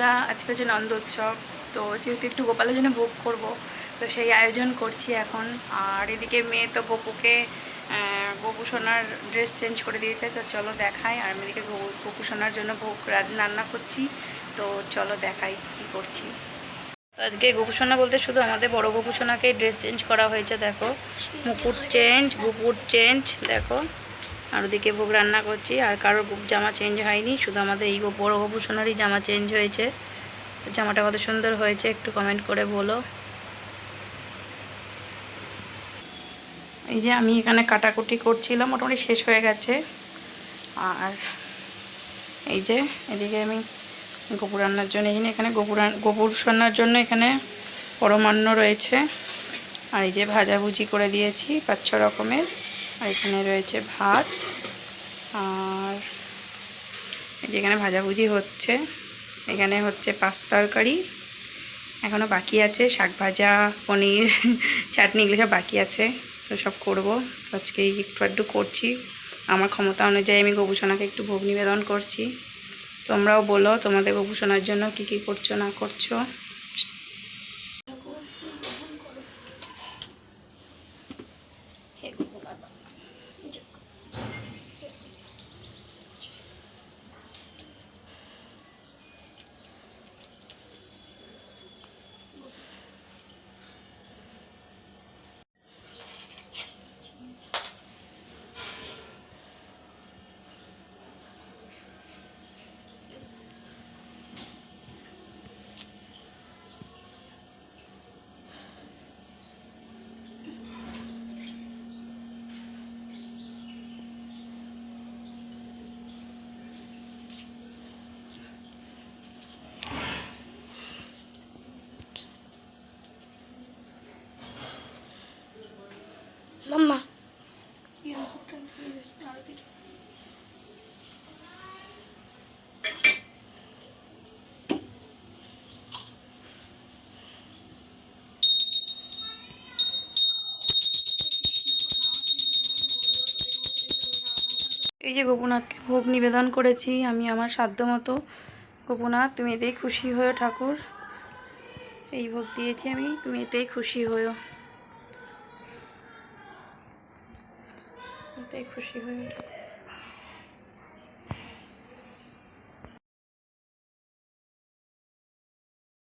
বন্ধুরা আজকে হচ্ছে নন্দ উৎসব তো যেহেতু একটু গোপালের জন্য ভোগ করব, তো সেই আয়োজন করছি এখন। আর এদিকে মেয়ে তো গোপুকে গোপু সোনার ড্রেস চেঞ্জ করে দিয়েছে, তো চলো দেখাই। আর আমি এদিকে গোপু সোনার জন্য ভোগ রান্না করছি, তো চলো দেখাই কী করছি। তো আজকে গোপুসোনা বলতে শুধু আমাদের বড় গোপুসোনাকে ড্রেস চেঞ্জ করা হয়েছে, দেখো। মুকুট চেঞ্জ বুকুট চেঞ্জ দেখো। আর ওদিকে ভোগ রান্না করছি, আর কারোর জামা চেঞ্জ হয়নি, শুধু আমাদের এই বড় গোপুসোনারই জামা চেঞ্জ হয়েছে। জামাটা কত সুন্দর হয়েছে, একটু কমেন্ট করে বলো। এই যে আমি এখানে কাটাকুটি করছিলাম, মোটামুটি শেষ হয়ে গেছে। আর এই যে এদিকে আমি গোপুর রান্নার জন্য এখানে এখানে রান- গোপুর রান্নার জন্য এখানে পরমান্ন রয়েছে। আর এই যে ভাজাভুজি করে দিয়েছি পাঁচ ছ রকমের। আর এখানে রয়েছে ভাত আর এই যে এখানে ভাজাভুজি হচ্ছে। এখানে হচ্ছে পাঁচ তরকারি। এখনও বাকি আছে, শাক ভাজা, পনির, চাটনি এগুলো সব বাকি আছে। তো সব করব। তো আজকে একটু আধটু করছি। আমার ক্ষমতা অনুযায়ী আমি গোপুসোনাকে একটু ভোগ নিবেদন করছি। তোমরাও বলো, তোমাদের গোপুসোনার জন্য কি কি করছ, না করছ। এই যে গোপুনাথকে ভোগ নিবেদন করেছি, আমি আমার সাধ্য মতো। গোপুনাথ, তুমি এতেই খুশি হয়েও ঠাকুর। এই ভোগ দিয়েছি আমি, তুমি এতেই খুশি হয়েও। এতেই খুশি হয়েও